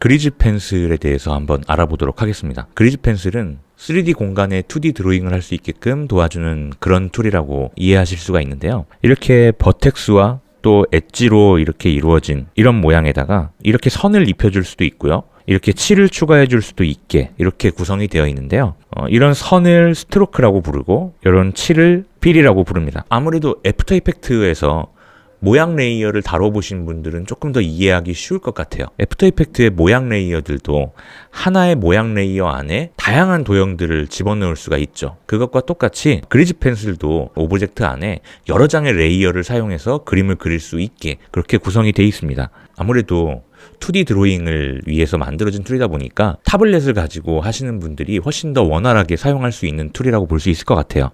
그리즈 펜슬에 대해서 한번 알아보도록 하겠습니다. 그리즈 펜슬은 3D 공간에 2D 드로잉을 할 수 있게끔 도와주는 그런 툴이라고 이해하실 수가 있는데요. 이렇게 버텍스와 또 엣지로 이렇게 이루어진 이런 모양에다가 이렇게 선을 입혀줄 수도 있고요. 이렇게 칠을 추가해 줄 수도 있게 이렇게 구성이 되어 있는데요. 어, 이런 선을 스트로크라고 부르고 이런 칠을 필이라고 부릅니다. 아무래도 애프터 이펙트에서 모양 레이어를 다뤄보신 분들은 조금 더 이해하기 쉬울 것 같아요. 애프터 이펙트의 모양 레이어들도 하나의 모양 레이어 안에 다양한 도형들을 집어넣을 수가 있죠. 그것과 똑같이 그리즈 펜슬도 오브젝트 안에 여러 장의 레이어를 사용해서 그림을 그릴 수 있게 그렇게 구성이 되어 있습니다. 아무래도 2D 드로잉을 위해서 만들어진 툴이다 보니까 타블렛을 가지고 하시는 분들이 훨씬 더 원활하게 사용할 수 있는 툴이라고 볼 수 있을 것 같아요.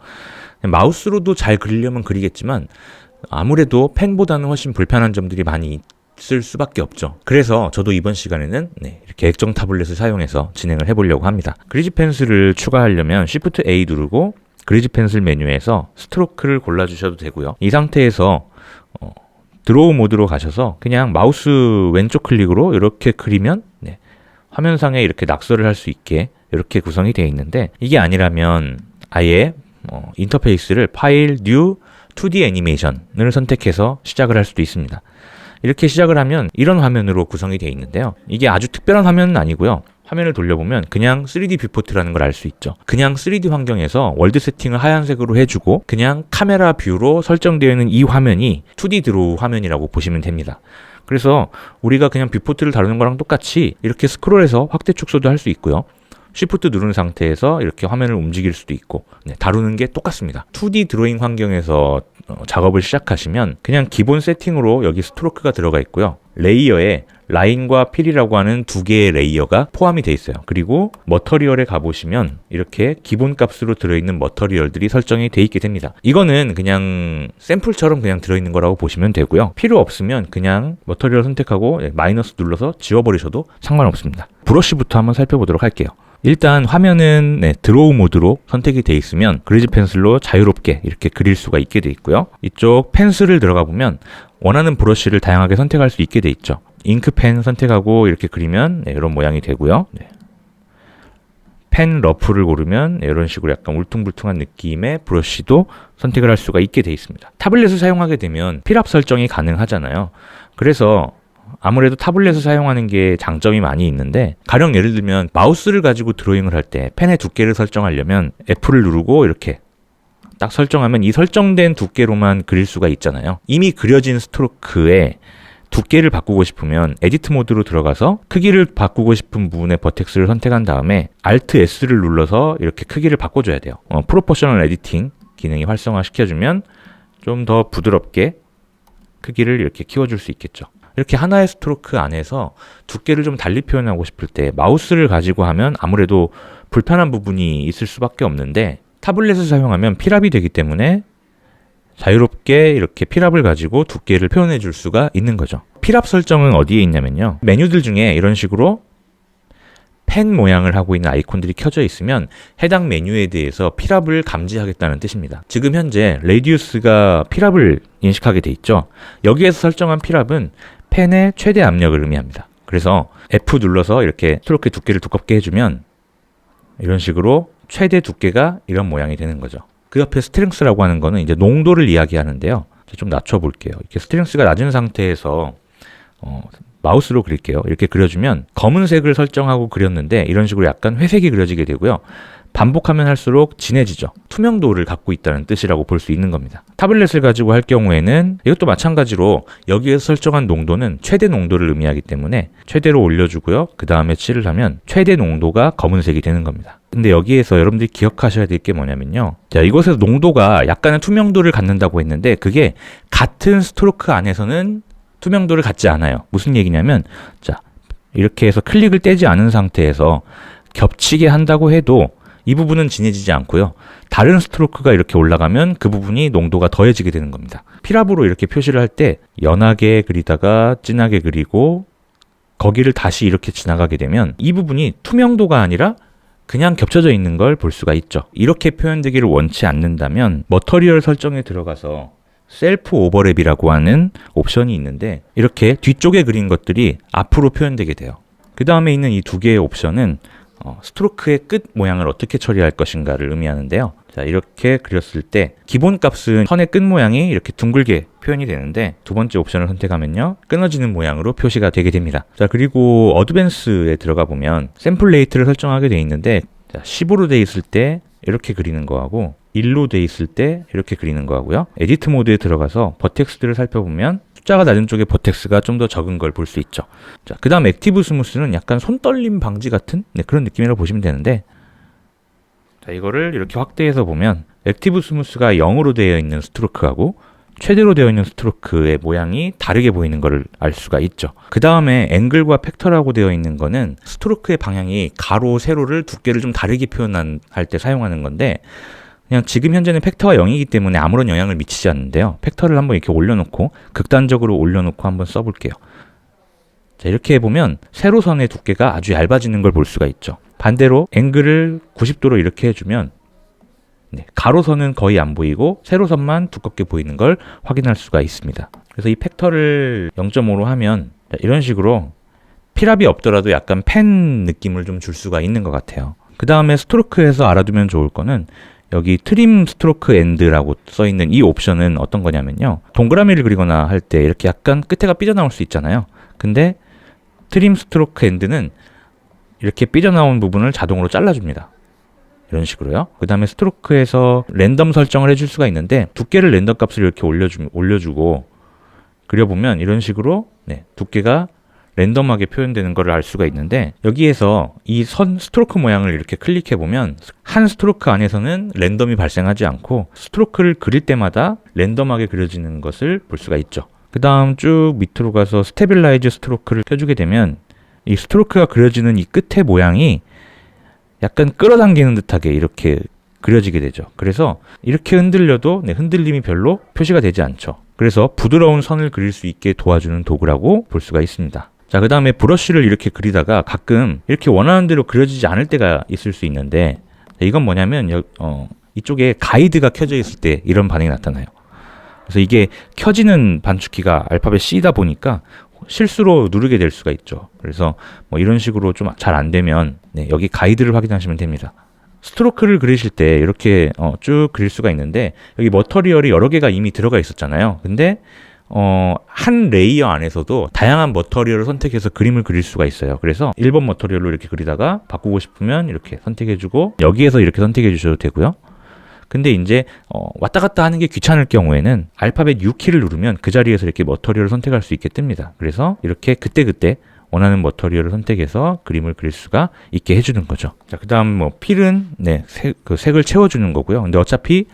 마우스로도 잘 그리려면 그리겠지만 아무래도 펜보다는 훨씬 불편한 점들이 많이 있을 수밖에 없죠. 그래서 저도 이번 시간에는 네, 이렇게 액정 타블렛을 사용해서 진행을 해보려고 합니다. 그리즈 펜슬을 추가하려면 Shift A 누르고 그리즈 펜슬 메뉴에서 스트로크를 골라주셔도 되고요. 이 상태에서 어, 드로우 모드로 가셔서 그냥 마우스 왼쪽 클릭으로 이렇게 그리면 네, 화면상에 이렇게 낙서를 할 수 있게 이렇게 구성이 되어 있는데 이게 아니라면 아예 어, 인터페이스를 파일, 뉴, 2D 애니메이션을 선택해서 시작을 할 수도 있습니다. 이렇게 시작을 하면 이런 화면으로 구성이 되어 있는데요. 이게 아주 특별한 화면은 아니고요. 화면을 돌려보면 그냥 3D 뷰포트라는 걸 알 수 있죠. 그냥 3D 환경에서 월드 세팅을 하얀색으로 해주고 그냥 카메라 뷰로 설정되어 있는 이 화면이 2D 드로우 화면이라고 보시면 됩니다. 그래서 우리가 그냥 뷰포트를 다루는 거랑 똑같이 이렇게 스크롤해서 확대 축소도 할 수 있고요. 쉬프트 누른 상태에서 이렇게 화면을 움직일 수도 있고 네, 다루는 게 똑같습니다. 2D 드로잉 환경에서 어, 작업을 시작하시면 그냥 기본 세팅으로 여기 스트로크가 들어가 있고요. 레이어에 라인과 필이라고 하는 두 개의 레이어가 포함이 돼 있어요. 그리고 머터리얼에 가보시면 이렇게 기본 값으로 들어있는 머터리얼들이 설정이 돼 있게 됩니다. 이거는 그냥 샘플처럼 그냥 들어있는 거라고 보시면 되고요. 필요 없으면 그냥 머터리얼 선택하고 예, 마이너스 눌러서 지워버리셔도 상관없습니다. 브러쉬부터 한번 살펴보도록 할게요. 일단 화면은 네, 드로우 모드로 선택이 돼 있으면 그리즈 펜슬로 자유롭게 이렇게 그릴 수가 있게 돼 있고요. 이쪽 펜슬을 들어가 보면 원하는 브러쉬를 다양하게 선택할 수 있게 돼 있죠. 잉크펜 선택하고 이렇게 그리면 네, 이런 모양이 되고요. 네. 펜 러프를 고르면 네, 이런 식으로 약간 울퉁불퉁한 느낌의 브러쉬도 선택을 할 수가 있게 돼 있습니다. 타블렛을 사용하게 되면 필압 설정이 가능하잖아요. 그래서 아무래도 타블렛을 사용하는 게 장점이 많이 있는데 가령 예를 들면 마우스를 가지고 드로잉을 할 때 펜의 두께를 설정하려면 F를 누르고 이렇게 딱 설정하면 이 설정된 두께로만 그릴 수가 있잖아요. 이미 그려진 스트로크에 두께를 바꾸고 싶으면 에디트 모드로 들어가서 크기를 바꾸고 싶은 부분의 버텍스를 선택한 다음에 Alt S를 눌러서 이렇게 크기를 바꿔줘야 돼요. 어, 프로포셔널 에디팅 기능이 활성화 시켜주면 좀 더 부드럽게 크기를 이렇게 키워줄 수 있겠죠. 이렇게 하나의 스트로크 안에서 두께를 좀 달리 표현하고 싶을 때 마우스를 가지고 하면 아무래도 불편한 부분이 있을 수밖에 없는데 타블렛을 사용하면 필압이 되기 때문에 자유롭게 이렇게 필압을 가지고 두께를 표현해 줄 수가 있는 거죠. 필압 설정은 어디에 있냐면요. 메뉴들 중에 이런 식으로 펜 모양을 하고 있는 아이콘들이 켜져 있으면 해당 메뉴에 대해서 필압을 감지하겠다는 뜻입니다. 지금 현재 레디우스가 필압을 인식하게 돼 있죠. 여기에서 설정한 필압은 펜의 최대 압력을 의미합니다. 그래서 F 눌러서 이렇게 스트로크의 두께를 두껍게 해주면 이런 식으로 최대 두께가 이런 모양이 되는 거죠. 그 옆에 스트렝스라고 하는 거는 이제 농도를 이야기하는데요. 좀 낮춰볼게요. 이렇게 스트렝스가 낮은 상태에서 어, 마우스로 그릴게요. 이렇게 그려주면 검은색을 설정하고 그렸는데 이런 식으로 약간 회색이 그려지게 되고요. 반복하면 할수록 진해지죠. 투명도를 갖고 있다는 뜻이라고 볼 수 있는 겁니다. 타블렛을 가지고 할 경우에는 이것도 마찬가지로 여기에서 설정한 농도는 최대 농도를 의미하기 때문에 최대로 올려주고요. 그 다음에 칠을 하면 최대 농도가 검은색이 되는 겁니다. 근데 여기에서 여러분들이 기억하셔야 될 게 뭐냐면요. 자, 이곳에서 농도가 약간의 투명도를 갖는다고 했는데 그게 같은 스트로크 안에서는 투명도를 갖지 않아요. 무슨 얘기냐면 자, 이렇게 해서 클릭을 떼지 않은 상태에서 겹치게 한다고 해도 이 부분은 진해지지 않고요. 다른 스트로크가 이렇게 올라가면 그 부분이 농도가 더해지게 되는 겁니다. 필압으로 이렇게 표시를 할 때 연하게 그리다가 진하게 그리고 거기를 다시 이렇게 지나가게 되면 이 부분이 투명도가 아니라 그냥 겹쳐져 있는 걸 볼 수가 있죠. 이렇게 표현되기를 원치 않는다면 머터리얼 설정에 들어가서 셀프 오버랩이라고 하는 옵션이 있는데 이렇게 뒤쪽에 그린 것들이 앞으로 표현되게 돼요. 그 다음에 있는 이 두 개의 옵션은 어, 스트로크의 끝 모양을 어떻게 처리할 것인가를 의미하는데요. 자, 이렇게 그렸을 때 기본 값은 선의 끝 모양이 이렇게 둥글게 표현이 되는데 두 번째 옵션을 선택하면요. 끊어지는 모양으로 표시가 되게 됩니다. 자, 그리고 어드밴스에 들어가 보면 샘플 레이트를 설정하게 돼 있는데 자, 15로 돼 있을 때 이렇게 그리는 거하고 1로 돼 있을 때 이렇게 그리는 거하고요. 에디트 모드에 들어가서 버텍스들을 살펴보면 숫자가 낮은 쪽에 버텍스가 좀 더 적은 걸 볼 수 있죠. 자, 그 다음 액티브 스무스는 약간 손떨림 방지 같은 네, 그런 느낌이라고 보시면 되는데 자, 이거를 이렇게 확대해서 보면 액티브 스무스가 0으로 되어 있는 스트로크하고 최대로 되어 있는 스트로크의 모양이 다르게 보이는 것을 알 수가 있죠. 그 다음에 앵글과 팩터라고 되어 있는 거는 스트로크의 방향이 가로, 세로를 두께를 좀 다르게 표현할 때 사용하는 건데 그냥 지금 현재는 팩터가 0이기 때문에 아무런 영향을 미치지 않는데요. 팩터를 한번 이렇게 올려놓고 극단적으로 올려놓고 한번 써볼게요. 자, 이렇게 해보면 세로선의 두께가 아주 얇아지는 걸 볼 수가 있죠. 반대로 앵글을 90도로 이렇게 해주면 네, 가로선은 거의 안 보이고 세로선만 두껍게 보이는 걸 확인할 수가 있습니다. 그래서 이 팩터를 0.5로 하면 자, 이런 식으로 피랍이 없더라도 약간 펜 느낌을 좀 줄 수가 있는 것 같아요. 그 다음에 스트로크에서 알아두면 좋을 거는 여기 트림 스트로크 엔드라고 써 있는 이 옵션은 어떤 거냐면요. 동그라미를 그리거나 할 때 이렇게 약간 끝에가 삐져나올 수 있잖아요. 근데 트림 스트로크 엔드는 이렇게 삐져나온 부분을 자동으로 잘라줍니다. 이런 식으로요. 그 다음에 스트로크에서 랜덤 설정을 해줄 수가 있는데 두께를 랜덤 값을 이렇게 올려주, 올려주고 그려보면 이런 식으로 네, 두께가 랜덤하게 표현되는 것을 알 수가 있는데 여기에서 이 선 스트로크 모양을 이렇게 클릭해 보면 한 스트로크 안에서는 랜덤이 발생하지 않고 스트로크를 그릴 때마다 랜덤하게 그려지는 것을 볼 수가 있죠. 그 다음 쭉 밑으로 가서 스테빌라이즈 스트로크를 켜주게 되면 이 스트로크가 그려지는 이 끝의 모양이 약간 끌어당기는 듯하게 이렇게 그려지게 되죠. 그래서 이렇게 흔들려도 네, 흔들림이 별로 표시가 되지 않죠. 그래서 부드러운 선을 그릴 수 있게 도와주는 도구라고 볼 수가 있습니다. 자, 그 다음에 브러쉬를 이렇게 그리다가 가끔 이렇게 원하는 대로 그려지지 않을 때가 있을 수 있는데 이건 뭐냐면 여, 어, 이쪽에 가이드가 켜져 있을 때 이런 반응이 나타나요. 그래서 이게 켜지는 반축키가 알파벳 C다 보니까 실수로 누르게 될 수가 있죠. 그래서 뭐 이런 식으로 좀 잘 안 되면 네, 여기 가이드를 확인하시면 됩니다. 스트로크를 그리실 때 이렇게 어, 쭉 그릴 수가 있는데 여기 머터리얼이 여러 개가 이미 들어가 있었잖아요. 근데 어, 한 레이어 안에서도 다양한 머터리얼을 선택해서 그림을 그릴 수가 있어요. 그래서 1번 머터리얼로 이렇게 그리다가 바꾸고 싶으면 이렇게 선택해주고 여기에서 이렇게 선택해 주셔도 되고요. 근데 이제 어, 왔다 갔다 하는 게 귀찮을 경우에는 알파벳 U키를 누르면 그 자리에서 이렇게 머터리얼을 선택할 수 있게 뜹니다. 그래서 이렇게 그때그때 원하는 머터리얼을 선택해서 그림을 그릴 수가 있게 해주는 거죠. 자, 그 다음 뭐 필은 네, 색, 그 색을 채워주는 거고요. 근데 어차피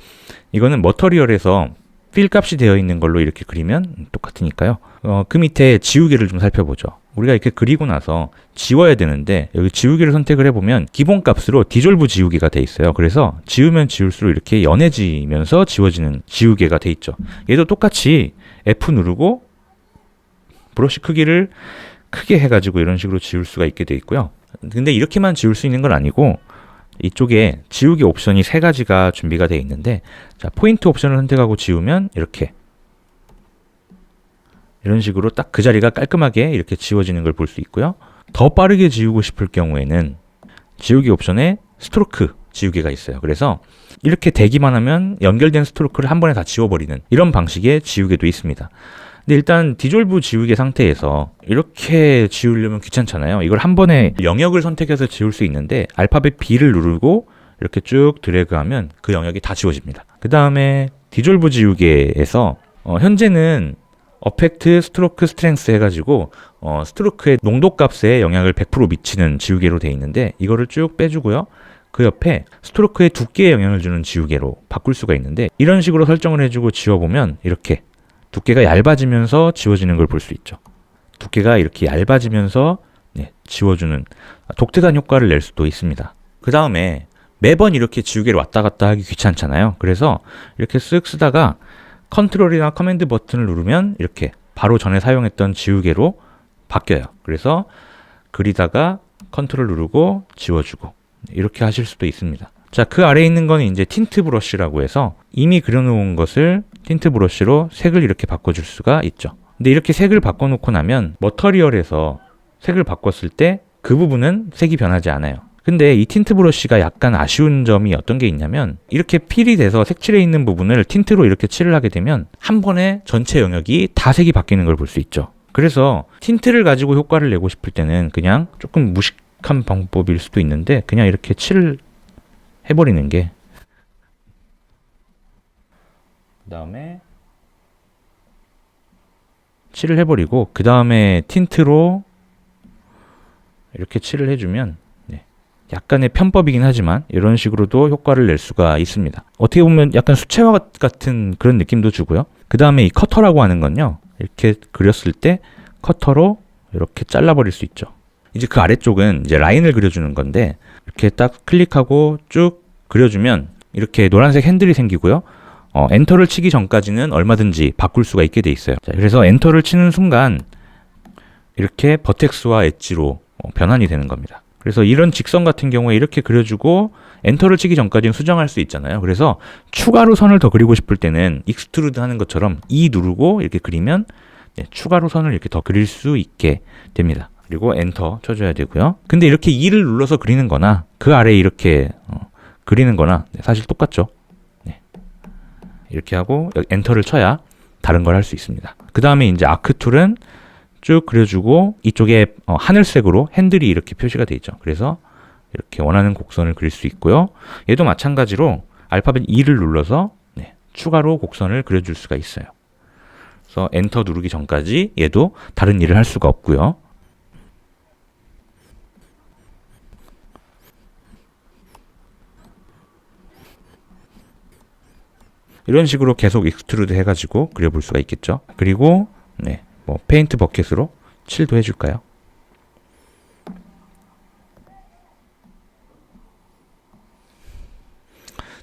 이거는 머터리얼에서 필 값이 되어 있는 걸로 이렇게 그리면 똑같으니까요. 어, 그 밑에 지우개를 좀 살펴보죠. 우리가 이렇게 그리고 나서 지워야 되는데 여기 지우개를 선택을 해보면 기본 값으로 디졸브 지우개가 돼 있어요. 그래서 지우면 지울수록 이렇게 연해지면서 지워지는 지우개가 돼 있죠. 얘도 똑같이 F 누르고 브러쉬 크기를 크게 해가지고 이런 식으로 지울 수가 있게 돼 있고요. 근데 이렇게만 지울 수 있는 건 아니고 이쪽에 지우개 옵션이 세 가지가 준비가 되어 있는데 자 포인트 옵션을 선택하고 지우면 이렇게 이런 식으로 딱 그 자리가 깔끔하게 이렇게 지워지는 걸 볼 수 있고요. 더 빠르게 지우고 싶을 경우에는 지우개 옵션에 스트로크 지우개가 있어요. 그래서 이렇게 대기만 하면 연결된 스트로크를 한 번에 다 지워버리는 이런 방식의 지우개도 있습니다. 근데 일단 디졸브 지우개 상태에서 이렇게 지우려면 귀찮잖아요. 이걸 한 번에 영역을 선택해서 지울 수 있는데 알파벳 B를 누르고 이렇게 쭉 드래그하면 그 영역이 다 지워집니다. 그 다음에 디졸브 지우개에서 어, 현재는 어펙트 스트로크 스트렝스 해가지고 어, 스트로크의 농도 값에 영향을 100% 미치는 지우개로 되어 있는데 이거를 쭉 빼주고요. 그 옆에 스트로크의 두께에 영향을 주는 지우개로 바꿀 수가 있는데 이런 식으로 설정을 해주고 지워보면 이렇게 두께가 얇아지면서 지워지는 걸 볼 수 있죠. 두께가 이렇게 얇아지면서 네, 지워주는 독특한 효과를 낼 수도 있습니다. 그 다음에 매번 이렇게 지우개를 왔다 갔다 하기 귀찮잖아요. 그래서 이렇게 쓱 쓰다가 컨트롤이나 커맨드 버튼을 누르면 이렇게 바로 전에 사용했던 지우개로 바뀌어요. 그래서 그리다가 컨트롤 누르고 지워주고 이렇게 하실 수도 있습니다. 자, 그 아래에 있는 건 이제 틴트 브러쉬라고 해서 이미 그려놓은 것을 틴트 브러쉬로 색을 이렇게 바꿔줄 수가 있죠. 근데 이렇게 색을 바꿔놓고 나면 머터리얼에서 색을 바꿨을 때 그 부분은 색이 변하지 않아요. 근데 이 틴트 브러쉬가 약간 아쉬운 점이 어떤 게 있냐면 이렇게 필이 돼서 색칠해 있는 부분을 틴트로 이렇게 칠을 하게 되면 한 번에 전체 영역이 다 색이 바뀌는 걸 볼 수 있죠. 그래서 틴트를 가지고 효과를 내고 싶을 때는 그냥 조금 무식한 방법일 수도 있는데 그냥 이렇게 칠을 해버리는 게 그 다음에 칠을 해버리고 그 다음에 틴트로 이렇게 칠을 해주면 네, 약간의 편법이긴 하지만 이런 식으로도 효과를 낼 수가 있습니다. 어떻게 보면 약간 수채화 같은 그런 느낌도 주고요. 그 다음에 이 커터라고 하는 건요. 이렇게 그렸을 때 커터로 이렇게 잘라버릴 수 있죠. 이제 그 아래쪽은 이제 라인을 그려주는 건데 이렇게 딱 클릭하고 쭉 그려주면 이렇게 노란색 핸들이 생기고요. 어, 엔터를 치기 전까지는 얼마든지 바꿀 수가 있게 돼 있어요. 자, 그래서 엔터를 치는 순간 이렇게 버텍스와 엣지로 어, 변환이 되는 겁니다. 그래서 이런 직선 같은 경우에 이렇게 그려주고 엔터를 치기 전까지는 수정할 수 있잖아요. 그래서 추가로 선을 더 그리고 싶을 때는 익스트루드 하는 것처럼 E 누르고 이렇게 그리면 네, 추가로 선을 이렇게 더 그릴 수 있게 됩니다. 그리고 엔터 쳐줘야 되고요. 근데 이렇게 E를 눌러서 그리는 거나 그 아래에 이렇게 어, 그리는 거나 네, 사실 똑같죠. 네. 이렇게 하고 엔터를 쳐야 다른 걸 할 수 있습니다. 그 다음에 이제 아크 툴은 쭉 그려주고 이쪽에 어, 하늘색으로 핸들이 이렇게 표시가 돼 있죠. 그래서 이렇게 원하는 곡선을 그릴 수 있고요. 얘도 마찬가지로 알파벳 E를 눌러서 네, 추가로 곡선을 그려줄 수가 있어요. 그래서 엔터 누르기 전까지 얘도 다른 일을 할 수가 없고요. 이런 식으로 계속 익스트루드 해가지고 그려볼 수가 있겠죠. 그리고 네, 뭐 페인트 버켓으로 칠도 해줄까요?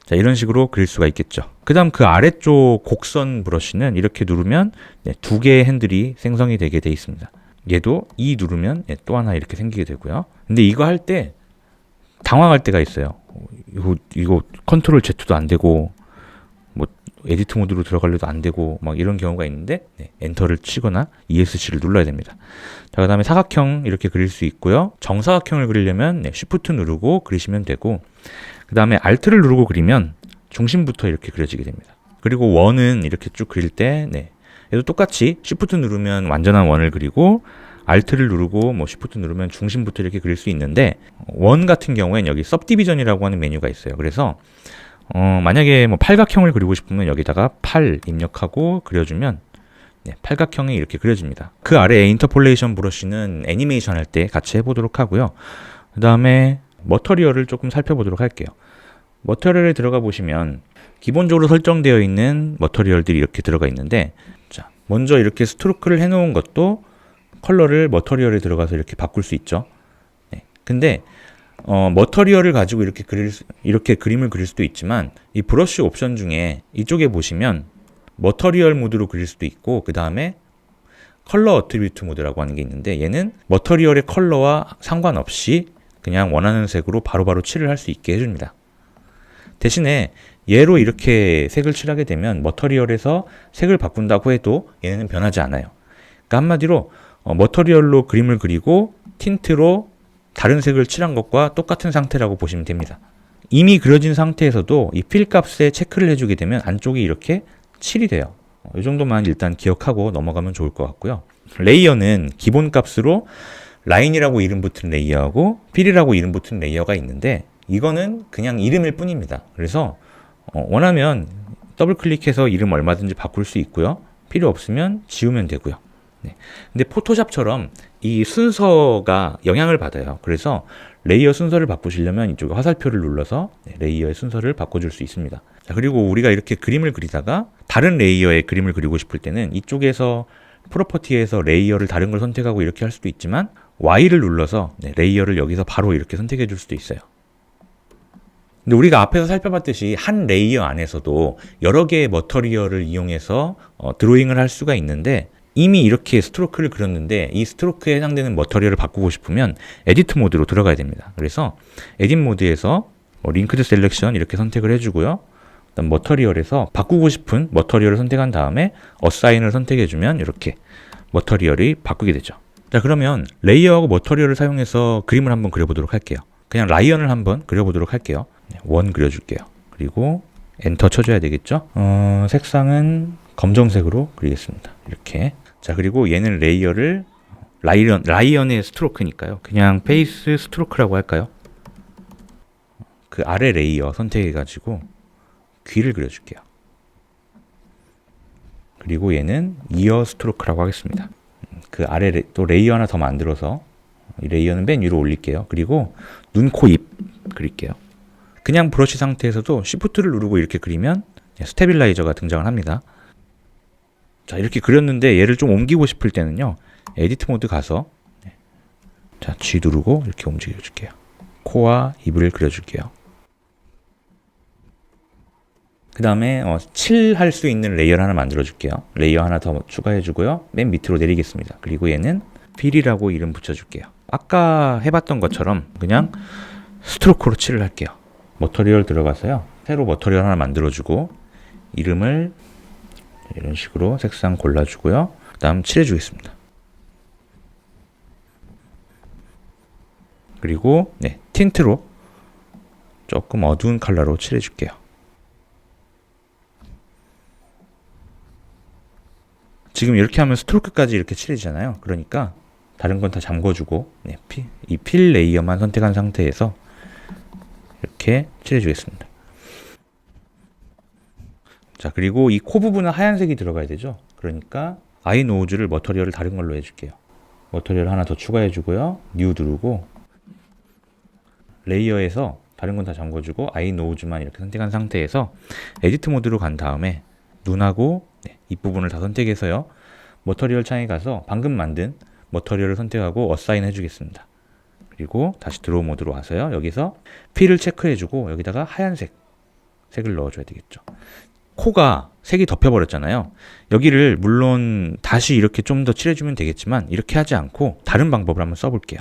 자 이런 식으로 그릴 수가 있겠죠. 그 다음 그 아래쪽 곡선 브러쉬는 이렇게 누르면 네, 두 개의 핸들이 생성이 되게 돼 있습니다. 얘도 E 누르면 네, 또 하나 이렇게 생기게 되고요. 근데 이거 할 때 당황할 때가 있어요. 이거, 이거 컨트롤 Z도 안 되고 뭐 에디트 모드로 들어가려도 안 되고 막 이런 경우가 있는데 네, 엔터를 치거나 ESC를 눌러야 됩니다. 자 그다음에 사각형 이렇게 그릴 수 있고요. 정사각형을 그리려면 네, Shift 누르고 그리시면 되고 그 다음에 Alt를 누르고 그리면 중심부터 이렇게 그려지게 됩니다. 그리고 원은 이렇게 쭉 그릴 때 네, 얘도 똑같이 Shift 누르면 완전한 원을 그리고 Alt를 누르고 뭐 Shift 누르면 중심부터 이렇게 그릴 수 있는데 원 같은 경우엔 여기 Subdivision이라고 하는 메뉴가 있어요. 그래서 어, 만약에 뭐 팔각형을 그리고 싶으면 여기다가 8 입력하고 그려주면 네, 팔각형이 이렇게 그려집니다. 그 아래에 인터폴레이션 브러쉬는 애니메이션 할 때 같이 해보도록 하고요. 그 다음에 머터리얼을 조금 살펴보도록 할게요. 머터리얼에 들어가 보시면 기본적으로 설정되어 있는 머터리얼들이 이렇게 들어가 있는데 자 먼저 이렇게 스트로크를 해놓은 것도 컬러를 머터리얼에 들어가서 이렇게 바꿀 수 있죠. 네, 근데 어, 머터리얼을 가지고 이렇게 그릴 수, 이렇게 그림을 그릴 수도 있지만 이 브러쉬 옵션 중에 이쪽에 보시면 머터리얼 모드로 그릴 수도 있고 그 다음에 컬러 어트리뷰트 모드라고 하는 게 있는데 얘는 머터리얼의 컬러와 상관없이 그냥 원하는 색으로 바로바로 칠을 할 수 있게 해줍니다. 대신에 얘로 이렇게 색을 칠하게 되면 머터리얼에서 색을 바꾼다고 해도 얘는 변하지 않아요. 그러니까 한마디로 어, 머터리얼로 그림을 그리고 틴트로 다른 색을 칠한 것과 똑같은 상태라고 보시면 됩니다. 이미 그려진 상태에서도 이 필 값에 체크를 해주게 되면 안쪽이 이렇게 칠이 돼요. 어, 이 정도만 일단 기억하고 넘어가면 좋을 것 같고요. 레이어는 기본 값으로 라인이라고 이름 붙은 레이어하고 필이라고 이름 붙은 레이어가 있는데 이거는 그냥 이름일 뿐입니다. 그래서 어, 원하면 더블 클릭해서 이름 얼마든지 바꿀 수 있고요. 필요 없으면 지우면 되고요. 네. 근데 포토샵처럼 이 순서가 영향을 받아요. 그래서 레이어 순서를 바꾸시려면 이쪽에 화살표를 눌러서 네, 레이어의 순서를 바꿔줄 수 있습니다. 자, 그리고 우리가 이렇게 그림을 그리다가 다른 레이어의 그림을 그리고 싶을 때는 이쪽에서 프로퍼티에서 레이어를 다른 걸 선택하고 이렇게 할 수도 있지만 Y를 눌러서 네, 레이어를 여기서 바로 이렇게 선택해 줄 수도 있어요. 근데 우리가 앞에서 살펴봤듯이 한 레이어 안에서도 여러 개의 머터리얼을 이용해서 어, 드로잉을 할 수가 있는데 이미 이렇게 스트로크를 그렸는데 이 스트로크에 해당되는 머터리얼을 바꾸고 싶으면 에디트 모드로 들어가야 됩니다. 그래서 에딧 모드에서 뭐 링크드 셀렉션 이렇게 선택을 해주고요. 그다음 머터리얼에서 바꾸고 싶은 머터리얼을 선택한 다음에 어사인을 선택해주면 이렇게 머터리얼이 바꾸게 되죠. 자, 그러면 레이어하고 머터리얼을 사용해서 그림을 한번 그려보도록 할게요. 그냥 라이언을 한번 그려보도록 할게요. 네, 원 그려줄게요. 그리고 엔터 쳐줘야 되겠죠? 어, 색상은 검정색으로 그리겠습니다. 이렇게. 자, 그리고 얘는 레이어를 라이언, 라이언의 스트로크니까요. 그냥 페이스 스트로크라고 할까요? 그 아래 레이어 선택해가지고 귀를 그려줄게요. 그리고 얘는 이어 스트로크라고 하겠습니다. 그 아래 레, 또 레이어 하나 더 만들어서 이 레이어는 맨 위로 올릴게요. 그리고 눈, 코, 입 그릴게요. 그냥 브러쉬 상태에서도 Shift를 누르고 이렇게 그리면 스테빌라이저가 등장을 합니다. 자 이렇게 그렸는데 얘를 좀 옮기고 싶을 때는요. 에디트 모드 가서 자 G 누르고 이렇게 움직여 줄게요. 코와 입을 그려줄게요. 그 다음에 어, 칠할 수 있는 레이어를 하나 만들어 줄게요. 레이어 하나 더 추가해 주고요. 맨 밑으로 내리겠습니다. 그리고 얘는 필이라고 이름 붙여 줄게요. 아까 해봤던 것처럼 그냥 스트로크로 칠을 할게요. 머터리얼 들어가서요. 새로 머터리얼 하나 만들어 주고 이름을 이런 식으로 색상 골라 주고요. 그 다음 칠해 주겠습니다. 그리고 네, 틴트로 조금 어두운 컬러로 칠해 줄게요. 지금 이렇게 하면 스트로크까지 이렇게 칠해지잖아요. 그러니까 다른 건 다 잠궈주고 네, 이필 레이어만 선택한 상태에서 이렇게 칠해주겠습니다. 자 그리고 이 코 부분은 하얀색이 들어가야 되죠. 그러니까 아이 노우즈를 머터리얼을 다른 걸로 해줄게요. 머터리얼 하나 더 추가해주고요. 뉴 누르고 레이어에서 다른 건 다 잠궈주고 아이 노우즈만 이렇게 선택한 상태에서 에디트 모드로 간 다음에 눈하고 네, 이 부분을 다 선택해서요. 머터리얼 창에 가서 방금 만든 머터리얼을 선택하고 어사인 해주겠습니다. 그리고 다시 드로우 모드로 와서요. 여기서 필을 체크해주고 여기다가 하얀색 색을 넣어줘야 되겠죠. 코가 색이 덮여버렸잖아요. 여기를 물론 다시 이렇게 좀 더 칠해주면 되겠지만 이렇게 하지 않고 다른 방법을 한번 써볼게요.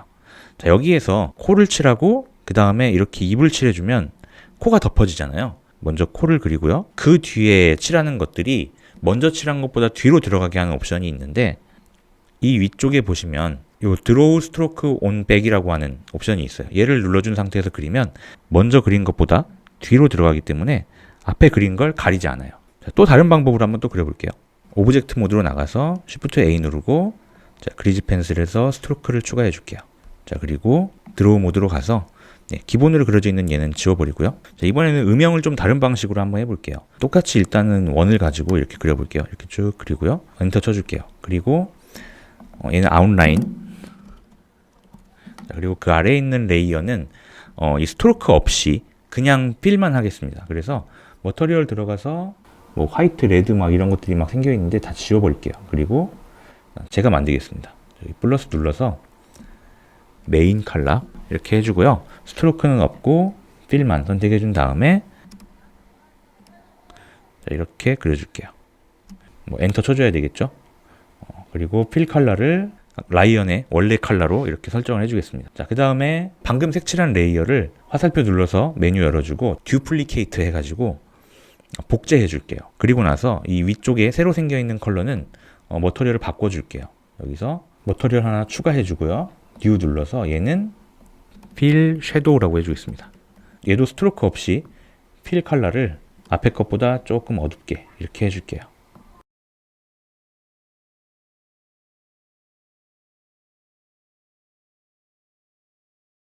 자, 여기에서 코를 칠하고 그 다음에 이렇게 입을 칠해주면 코가 덮어지잖아요. 먼저 코를 그리고요. 그 뒤에 칠하는 것들이 먼저 칠한 것보다 뒤로 들어가게 하는 옵션이 있는데 이 위쪽에 보시면 요 드로우 스트로크 온 백이라고 하는 옵션이 있어요. 얘를 눌러준 상태에서 그리면 먼저 그린 것보다 뒤로 들어가기 때문에 앞에 그린 걸 가리지 않아요. 자, 또 다른 방법으로 한번 또 그려볼게요. 오브젝트 모드로 나가서 Shift A 누르고 자, 그리즈 펜슬에서 스트로크를 추가해 줄게요. 자, 그리고 드로우 모드로 가서 네, 기본으로 그려져 있는 얘는 지워버리고요. 자, 이번에는 음영을 좀 다른 방식으로 한번 해볼게요. 똑같이 일단은 원을 가지고 이렇게 그려볼게요. 이렇게 쭉 그리고요. 엔터 쳐줄게요. 그리고 어, 얘는 아웃라인. 자, 그리고 그 아래에 있는 레이어는 어, 이 스트로크 없이 그냥 필만 하겠습니다. 그래서 머터리얼 들어가서 뭐 화이트, 레드 막 이런 것들이 막 생겨 있는데 다 지워버릴게요. 그리고 제가 만들겠습니다. 여기 플러스 눌러서 메인 컬러 이렇게 해주고요. 스트로크는 없고 필만 선택해 준 다음에 자, 이렇게 그려줄게요. 뭐 엔터 쳐줘야 되겠죠. 어, 그리고 필 컬러를 라이언의 원래 컬러로 이렇게 설정을 해주겠습니다. 자, 그 다음에 방금 색칠한 레이어를 화살표 눌러서 메뉴 열어주고 듀플리케이트 해가지고 복제해 줄게요. 그리고 나서 이 위쪽에 새로 생겨 있는 컬러는 어, 머터리얼을 바꿔 줄게요. 여기서 머터리얼 하나 추가해 주고요. 뉴 눌러서 얘는 필 섀도우라고 해 주겠습니다. 얘도 스트로크 없이 필 컬러를 앞에 것보다 조금 어둡게 이렇게 해 줄게요.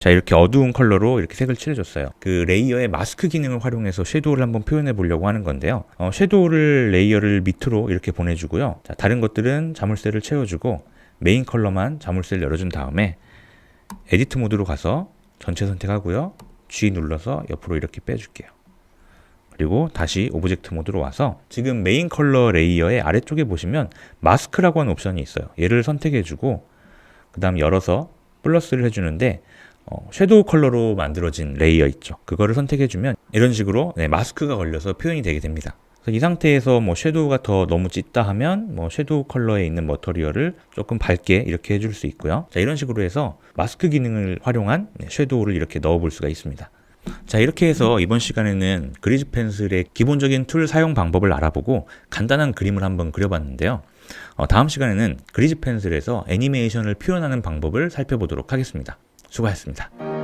자 이렇게 어두운 컬러로 이렇게 색을 칠해줬어요. 그 레이어의 마스크 기능을 활용해서 섀도우를 한번 표현해 보려고 하는 건데요. 어, 섀도우를 레이어를 밑으로 이렇게 보내주고요. 자, 다른 것들은 자물쇠를 채워주고 메인 컬러만 자물쇠를 열어준 다음에 에디트 모드로 가서 전체 선택하고요. G 눌러서 옆으로 이렇게 빼줄게요. 그리고 다시 오브젝트 모드로 와서 지금 메인 컬러 레이어의 아래쪽에 보시면 마스크라고 하는 옵션이 있어요. 얘를 선택해주고 그 다음 열어서 플러스를 해주는데 어, 섀도우 컬러로 만들어진 레이어 있죠. 그거를 선택해주면 이런 식으로 네, 마스크가 걸려서 표현이 되게 됩니다. 이 상태에서 뭐 섀도우가 더 너무 짙다 하면 뭐 섀도우 컬러에 있는 머터리얼을 조금 밝게 이렇게 해줄 수 있고요. 자 이런 식으로 해서 마스크 기능을 활용한 네, 섀도우를 이렇게 넣어볼 수가 있습니다. 자 이렇게 해서 이번 시간에는 그리즈 펜슬의 기본적인 툴 사용 방법을 알아보고 간단한 그림을 한번 그려봤는데요. 어, 다음 시간에는 그리즈 펜슬에서 애니메이션을 표현하는 방법을 살펴보도록 하겠습니다. 수고하셨습니다.